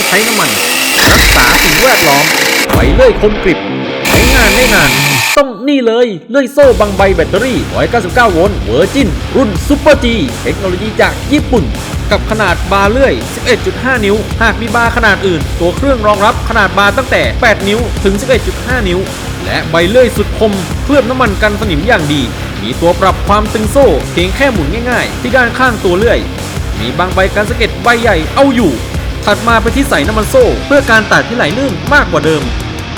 ต้องใช้น้ำมัน รักษาสิ่งแวดล้อมไว้เลื่อยคมกริบใช้งานได้นาน ต้องนี่เลยเลื่อยโซ่บางใบแบตเตอรี่ 199 โวลต์เวอร์จินรุ่นซูเปอร์จีเทคโนโลยีจากญี่ปุ่น กับขนาดบาร์เลื่อย 11.5 นิ้ว หากมีบาร์ขนาดอื่น ตัวเครื่องรองรับขนาดบาร์ตั้งแต่ 8 นิ้วถึง 11.5 นิ้ว และใบเลื่อยสุดคม เคลือบน้ำมันกันสนิมอย่างดี มีตัวปรับความตึงโซ่เพียงแค่หมุนง่าย ๆ ที่ด้านข้างตัวเลื่อย มีบางใบกันสะเก็ดใบใหญ่เอาอยู่ ถัดมาไปที่ใส่น้ำมันโซ่ เพื่อการตัดที่ไหลลื่นมากกว่าเดิม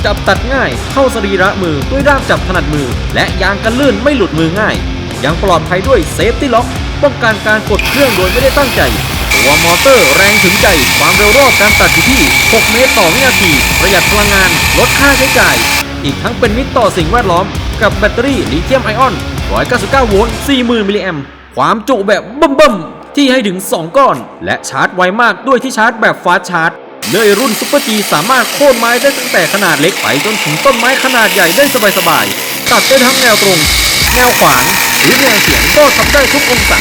จับตัดง่ายเข้าสรีระมือด้วยด้ามจับถนัดมือ และยางกันลื่นไม่หลุดมือง่าย ยังปลอดภัยด้วยเซฟตี้ล็อกป้องกันการกดเครื่องโดยไม่ได้ตั้งใจตัวมอเตอร์แรงถึงใจ ความเร็วรอบการตัดอยู่ที่ 6 เมตรต่อวินาที ประหยัดพลังงาน ลดค่าใช้จ่าย อีกทั้งเป็นมิตรต่อสิ่งแวดล้อม กับแบตเตอรี่ลิเธียมไอออน 199 โวลต์ 40,000 มิลลิแอมความจุแบบบึ้มๆ ที่ให้ถึง 2 ก้อน และชาร์จไวมากด้วยที่ชาร์จแบบฟ้าชาร์จเลยรุ่นซุปเปอร์จีสามารถโค่นไม้ได้ตั้งแต่ขนาดเล็กไปจนถึงต้นไม้ขนาดใหญ่ได้สบายๆ ตัดได้ทั้งแนวตรง แนวขวางหรือแนวเฉียงก็ทำได้ทุกองศา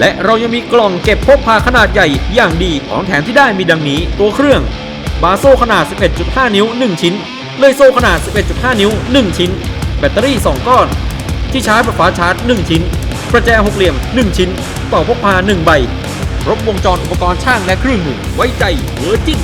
และเรายังมีกล่องเก็บพกพาขนาดใหญ่อย่างดีของแถมที่ได้มีดังนี้ ตัวเครื่อง บาโซ่ขนาด 11.5 นิ้ว 1 ชิ้น เลยโซ่ขนาด 11.5 นิ้ว 1 ชิ้น แบตเตอรี่ 2 ก้อน ที่ชาร์จไฟฟ้าชาร์จ 1 ชิ้น ประแจหกเหลี่ยม 1 ชิ้นเป่าพกพา 1 ใบ ครบวงจรอุปกรณ์ช่างและเครื่องมือไว้ใจเวอร์จิน